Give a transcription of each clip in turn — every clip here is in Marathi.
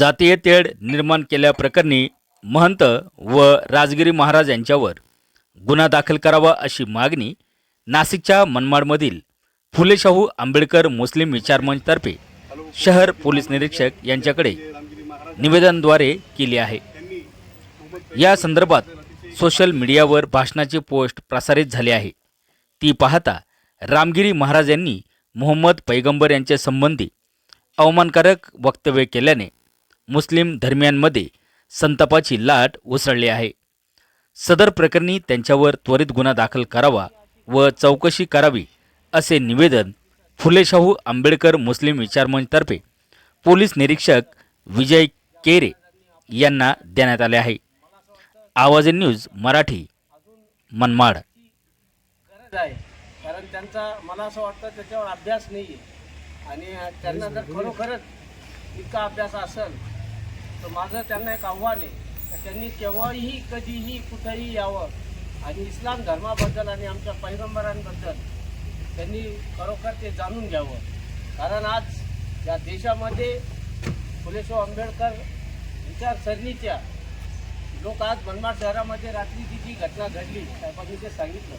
जातीय तेढ निर्माण केल्याप्रकरणी महंत व राजगिरी महाराज यांच्यावर गुन्हा दाखल करावा अशी मागणी नाशिकच्या मनमाडमधील फुले शाहू आंबेडकर मुस्लिम विचारमंचतर्फे शहर पोलीस निरीक्षक यांच्याकडे निवेदनद्वारे केली आहे. या संदर्भात सोशल मीडियावर भाषणाची पोस्ट प्रसारित झाली आहे. ती पाहता रामगिरी महाराज यांनी मोहम्मद पैगंबर यांच्या संबंधी अवमानकारक वक्तव्य केल्याने मुस्लिम धर्मियांमध्ये संतापाची लाट उसळली आहे. सदर प्रकरणी त्यांच्यावर त्वरित गुन्हा दाखल करावा व चौकशी करावी असे निवेदन फुलेशाहू आंबेडकर मुस्लिम विचारमंचतर्फे पोलीस निरीक्षक विजय केरे यांना देण्यात आले आहे. आवाज न्यूज मराठी मनमाड. गरज आहे. कारण त्यांचा मला असं वाटतं त्याच्यावर अभ्यास नाही आहे आणि त्यांना जर खरोखरच इतका अभ्यास असेल तर माझं त्यांना एक आव्हान आहे. तर त्यांनी केव्हाही कधीही कुठंही यावं. आणि इस्लाम धर्माबद्दल आणि आमच्या पैगंबरांबद्दल त्यांनी खरोखर ते जाणून घ्यावं. कारण आज या देशामध्ये फुलेश्वर आंबेडकर विचारसरणीच्या लोक आज मनमाड शहरामध्ये रात्रीची जी घटना घडली साहेबांनी ते सांगितलं.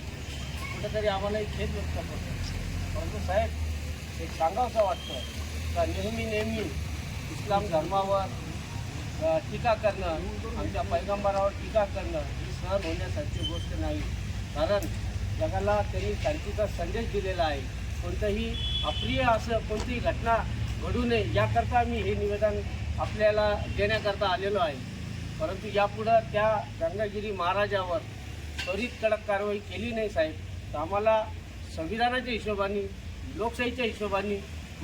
कुठेतरी आम्हाला एक खेद व्यक्त करतो परंतु साहेब एक सांगावंसं वाटतं का नेहमी नेहमी इस्लाम धर्मावर टीका करणं आमच्या पैगंबरावर टीका करणं ही सहन होण्यासारखी गोष्ट नाही. कारण जगाला त्यांनी शांतीचा संदेश दिलेला आहे. कोणतंही अप्रिय असं कोणतीही घटना घडू नये याकरता मी हे निवेदन आपल्याला देण्याकरता आलेलो आहे. परंतु यापुढं त्या गंगागिरी महाराजावर त्वरित कडक कारवाई केली नाही साहेब. तर आम्हाला संविधानाच्या हिशोबाने लोकशाहीच्या हिशोबाने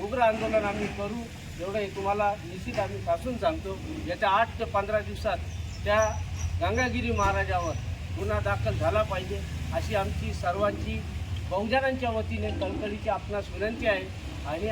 उग्र आंदोलन आम्ही करू एवढं हे तुम्हाला निश्चित आम्ही ठासून सांगतो. येत्या आठ ते पंधरा दिवसात त्या गंगागिरी महाराजावर गुन्हा दाखल झाला पाहिजे अशी आमची सर्वांची बहुजनांच्या वतीने कळकळीची आपणास विनंती आहे. आणि